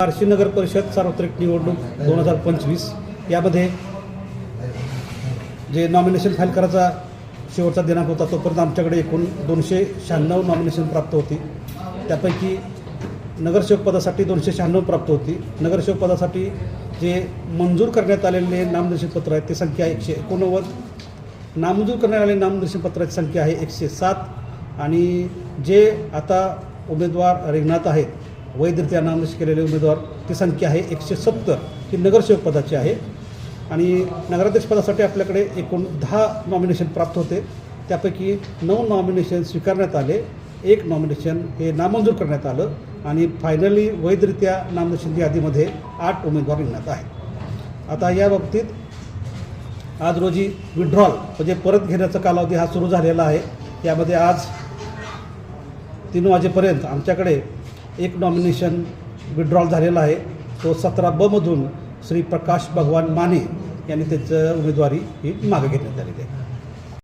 बार्शी नगर परिषद सार्वत्रिक निवडणूक दोन हजार पंचवीस. यामध्ये जे नॉमिनेशन फाईल करायचा शेवटचा दिनांक होता तोपर्यंत आमच्याकडे एकूण दोनशे शहाण्णव नॉमिनेशन प्राप्त होती. त्यापैकी नगरसेवक पदासाठी दोनशे शहाण्णव प्राप्त होती. नगरसेवक पदासाठी जे मंजूर करण्यात आलेले नामनिर्देशन पत्र आहेत ते संख्या एकशे एकोणनव्वद. नामंजूर करण्यात आलेले नामनिर्देशन पत्राची संख्या आहे एकशे सात. आणि जे आता उमेदवार रिंगणात आहेत वैधरित्या नामनिश केलेले उमेदवार ती संख्या आहे एकशे सत्तर. ही नगरसेवक पदाची आहे. आणि नगराध्यक्ष पदासाठी आपल्याकडे एकूण दहा नॉमिनेशन प्राप्त होते. त्यापैकी नऊ नॉमिनेशन स्वीकारण्यात आले. एक नॉमिनेशन हे नामंजूर करण्यात आलं. आणि फायनली वैधरित्या नामनिशन यादीमध्ये आठ उमेदवार निघण्यात आहेत. आता या बाबतीत आज रोजी विड्रॉल म्हणजे परत घेण्याचा कालावधी हा सुरू झालेला आहे. यामध्ये आज तीन वाजेपर्यंत आमच्याकडे एक नॉमिनेशन विड्रॉल झालेला आहे. तो सतरा बमधून श्री प्रकाश भगवान माने यांनी त्याचं उमेदवारी ही मागे घेण्यात आलेली आहे.